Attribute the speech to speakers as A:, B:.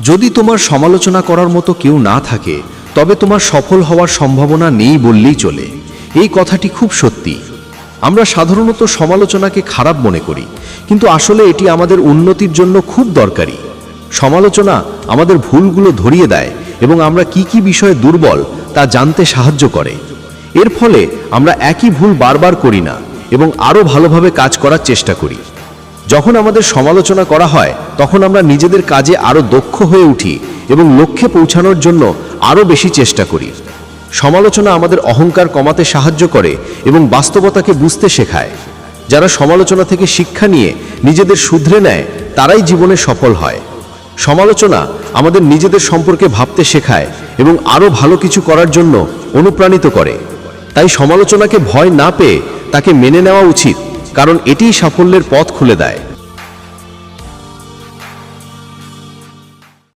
A: যদি তোমার সমালোচনা করার মতো কেউ না থাকে, তবে তোমার সফল হওয়ার সম্ভাবনা নেই বললেই চলে। এই কথাটি খুব সত্যি। আমরা সাধারণত সমালোচনাকে খারাপ মনে করি, কিন্তু আসলে এটি আমাদের উন্নতির জন্য খুব দরকারি। সমালোচনা আমাদের ভুলগুলো ধরিয়ে দেয় এবং আমরা কি কি বিষয়ে দুর্বল তা জানতে সাহায্য করে। এর ফলে আমরা একই ভুল বারবার করি না এবং আরও ভালোভাবে কাজ করার চেষ্টা করি। যখন আমাদের সমালোচনা করা হয়, তখন আমরা নিজেদের কাজে আরও দক্ষ হয়ে উঠি এবং লক্ষ্যে পৌঁছানোর জন্য আরও বেশি চেষ্টা করি। সমালোচনা আমাদের অহংকার কমাতে সাহায্য করে এবং বাস্তবতাকে বুঝতে শেখায়। যারা সমালোচনা থেকে শিক্ষা নিয়ে নিজেদের শুধরে নেয়, তারাই জীবনে সফল হয়। সমালোচনা আমাদের নিজেদের সম্পর্কে ভাবতে শেখায় এবং আরও ভালো কিছু করার জন্য অনুপ্রাণিত করে। তাই সমালোচনাকে ভয় না পেয়ে তাকে মেনে নেওয়া উচিত, কারণ এটিই সাফল্যের পথ খুলে দেয়।